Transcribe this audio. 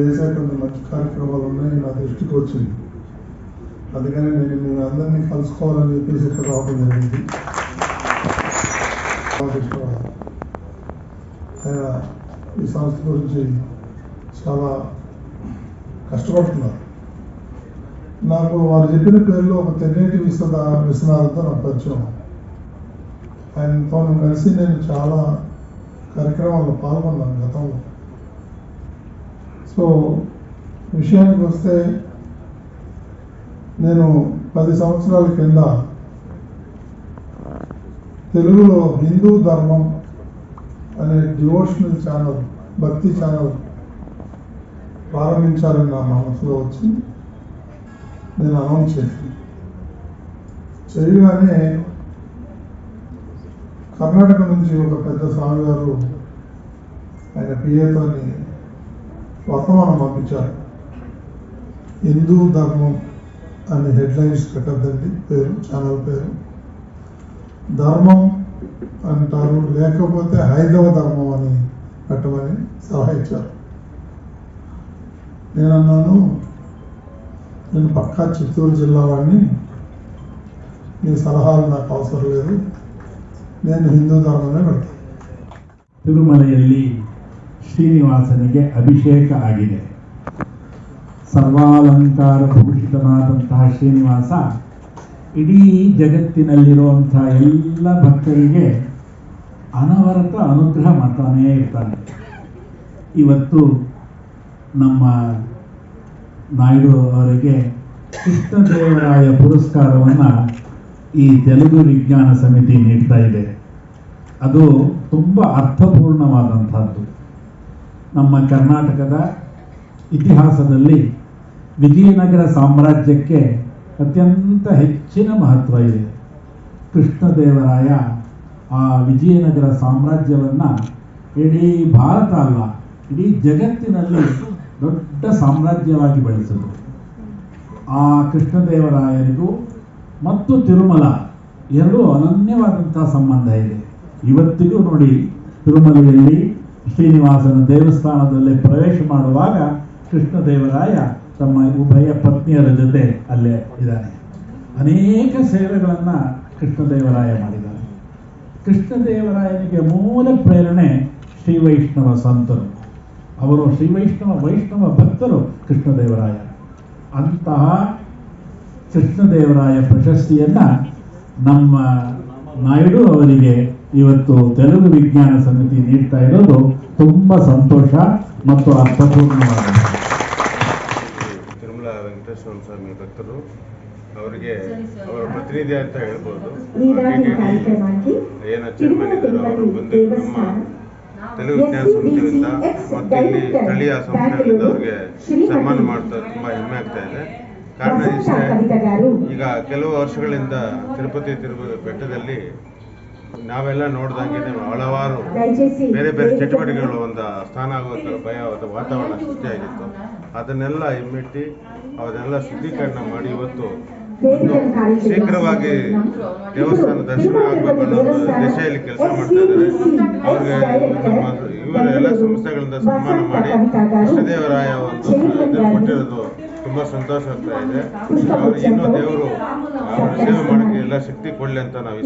కార్యక్రమాలు ఉన్నాయి నా దృష్టికి వచ్చింది. అందుకని నేను మీ అందరినీ కలుసుకోవాలని చెప్పేసి ఇక్కడ రావడం జరిగింది. ఆయన ఈ సంస్థ గురించి చాలా కష్టపడుతున్నారు. నాకు వారు చెప్పిన పేరులో ఒక తెన్నేటి విశ్వద విశ్వనాథంతో నాకు పరిచయం. ఆయనతో కలిసి నేను చాలా కార్యక్రమాల్లో పాల్గొన్నాను గతంలో. సో విషయానికి వస్తే నేను పది సంవత్సరాల కింద తెలుగులో హిందూ ధర్మం అనే డివోషనల్ ఛానల్ భక్తి ఛానల్ ప్రారంభించాలని నా మనసులో వచ్చి నేను అనౌన్స్ చేశాను. చేయగానే కర్ణాటక నుంచి ఒక పెద్ద స్వామి గారు ఆయన పిఏతోని వర్తమానం పంపించారు. హిందూ ధర్మం అనే హెడ్లైన్స్ పెట్టద్దండి పేరు ఛానల్ పేరు. ధర్మం అంటారు లేకపోతే హైదవ ధర్మం అని పెట్టమని సలహా ఇచ్చారు. నేను అన్నాను నేను పక్కా చిత్తూరు జిల్లా వాడిని మీ సలహాలు నాకు అవసరం లేదు నేను హిందూ ధర్మమే పెడతాను. తిరుమల వెళ్ళి ಶ್ರೀನಿವಾಸನಿಗೆ ಅಭಿಷೇಕ ಆಗಿದೆ. ಸರ್ವಾಲಂಕಾರ ಭೂಷಿತನಾದಂತಹ ಶ್ರೀನಿವಾಸ ಇಡೀ ಜಗತ್ತಿನಲ್ಲಿರುವಂತಹ ಎಲ್ಲ ಭಕ್ತರಿಗೆ ಅನವರತ ಅನುಗ್ರಹ ಮಾಡ್ತಾನೇ ಇರ್ತಾನೆ. ಇವತ್ತು ನಮ್ಮ ನಾಯ್ಡು ಅವರಿಗೆ ಕೃಷ್ಣದೇವರಾಯ ಪುರಸ್ಕಾರವನ್ನು ಈ ತೆಲುಗು ವಿಜ್ಞಾನ ಸಮಿತಿ ನೀಡ್ತಾ ಇದೆ. ಅದು ತುಂಬ ಅರ್ಥಪೂರ್ಣವಾದಂಥದ್ದು. ನಮ್ಮ ಕರ್ನಾಟಕದ ಇತಿಹಾಸದಲ್ಲಿ ವಿಜಯನಗರ ಸಾಮ್ರಾಜ್ಯಕ್ಕೆ ಅತ್ಯಂತ ಹೆಚ್ಚಿನ ಮಹತ್ವ ಇದೆ. ಕೃಷ್ಣದೇವರಾಯ ಆ ವಿಜಯನಗರ ಸಾಮ್ರಾಜ್ಯವನ್ನು ಇಡೀ ಭಾರತ ಅಲ್ಲ, ಇಡೀ ಜಗತ್ತಿನಲ್ಲಿ ದೊಡ್ಡ ಸಾಮ್ರಾಜ್ಯವಾಗಿ ಬಳಸಿದರು. ಆ ಕೃಷ್ಣದೇವರಾಯರಿಗೂ ಮತ್ತು ತಿರುಮಲ ಎರಡೂ ಅನನ್ಯವಾದಂಥ ಸಂಬಂಧ ಇದೆ. ಇವತ್ತಿಗೂ ನೋಡಿ, ತಿರುಮಲೆಯಲ್ಲಿ ಶ್ರೀನಿವಾಸನ ದೇವಸ್ಥಾನದಲ್ಲಿ ಪ್ರವೇಶ ಮಾಡುವಾಗ ಕೃಷ್ಣದೇವರಾಯ ತಮ್ಮ ಉಭಯ ಪತ್ನಿಯರ ಜೊತೆ ಅಲ್ಲೇ ಇದ್ದಾನೆ. ಅನೇಕ ಸೇವೆಗಳನ್ನು ಕೃಷ್ಣದೇವರಾಯ ಮಾಡಿದ್ದಾರೆ. ಕೃಷ್ಣದೇವರಾಯನಿಗೆ ಮೂಲ ಪ್ರೇರಣೆ ಶ್ರೀ ವೈಷ್ಣವ ಸಂತರು. ಅವರು ಶ್ರೀ ವೈಷ್ಣವ ವೈಷ್ಣವ ಭಕ್ತರು ಕೃಷ್ಣದೇವರಾಯ. ಅಂತಹ ಕೃಷ್ಣದೇವರಾಯ ಪ್ರಶಸ್ತಿಯನ್ನ ನಮ್ಮ ನಾಯ್ಡು ಅವರಿಗೆ ಇವತ್ತು ತೆಲುಗು ವಿಜ್ಞಾನ ಸಮಿತಿ ನೀಡ್ತಾ ಇರೋದು ತುಂಬಾ ಸಂತೋಷ ಮತ್ತು ಅರ್ಥಪೂರ್ಣವಾಗಿದೆ. ತಿರುಮಲ ವೆಂಕಟೇಶ್ವರ ಸ್ವಾಮಿ ಭಕ್ತರು ಅವರಿಗೆ ಅವರ ಪ್ರತಿನಿಧಿ ಅಂತ ಹೇಳ್ಬೋದು. ಏನು ಚೇರ್ಮನ್ ಇದ್ದರು ಅವರು ಬಂದು ನಮ್ಮ ತೆಲುಗು ವಿಜ್ಞಾನ ಸಮಿತಿಯಿಂದ ಮತ್ತು ಇಲ್ಲಿ ಸ್ಥಳೀಯ ಸಂಸ್ಥೆಗಳಿಂದ ಅವ್ರಿಗೆ ಸನ್ಮಾನ ಮಾಡ್ತಾ ತುಂಬ ಹೆಮ್ಮೆ ಆಗ್ತಾ ಇದೆ. ಕಾರಣ ಇಷ್ಟೇ ಈಗ ಕೆಲವು ವರ್ಷಗಳಿಂದ ತಿರುಪತಿ ತಿರುಪತಿ ಬೆಟ್ಟದಲ್ಲಿ ನಾವೆಲ್ಲ ನೋಡ್ದಂಗೆ ಹಲವಾರು ಬೇರೆ ಬೇರೆ ಚಟುವಟಿಕೆಗಳು ಒಂದು ಸ್ಥಾನ ಆಗುವಂಥ ಭಯ ವಾತಾವರಣ ಸೃಷ್ಟಿಯಾಗಿತ್ತು ಅದನ್ನೆಲ್ಲ ಹಿಮ್ಮೆಟ್ಟಿ ಅವರೆಲ್ಲ ಶುದ್ಧೀಕರಣ ಮಾಡಿ ಇವತ್ತು ಶೀಘ್ರವಾಗಿ ದೇವಸ್ಥಾನ ದರ್ಶನ ಆಗಬೇಕು ಅನ್ನೋ ಒಂದು ದಿಶೆಯಲ್ಲಿ ಕೆಲಸ ಮಾಡ್ತಾ ಇದ್ದಾರೆ. ಅವ್ರಿಗೆ ನಮ್ಮ ಇವರ ಎಲ್ಲ ಸಂಸ್ಥೆಗಳಿಂದ ಸನ್ಮಾನ ಮಾಡಿ ಕೃಷ್ಣದೇವರಾಯ ಒಂದು ಇದನ್ನು ಕೊಟ್ಟಿರೋದು ತುಂಬಾ ಸಂತೋಷ ಆಗ್ತಾ ಇದೆ. ಇನ್ನೂ ದೇವರು ಅವರ ಸೇವೆ ಮಾಡೋಕ್ಕೆ ಎಲ್ಲ ಶಕ್ತಿ ಕೊಡಲಿ ಅಂತ ನಾವು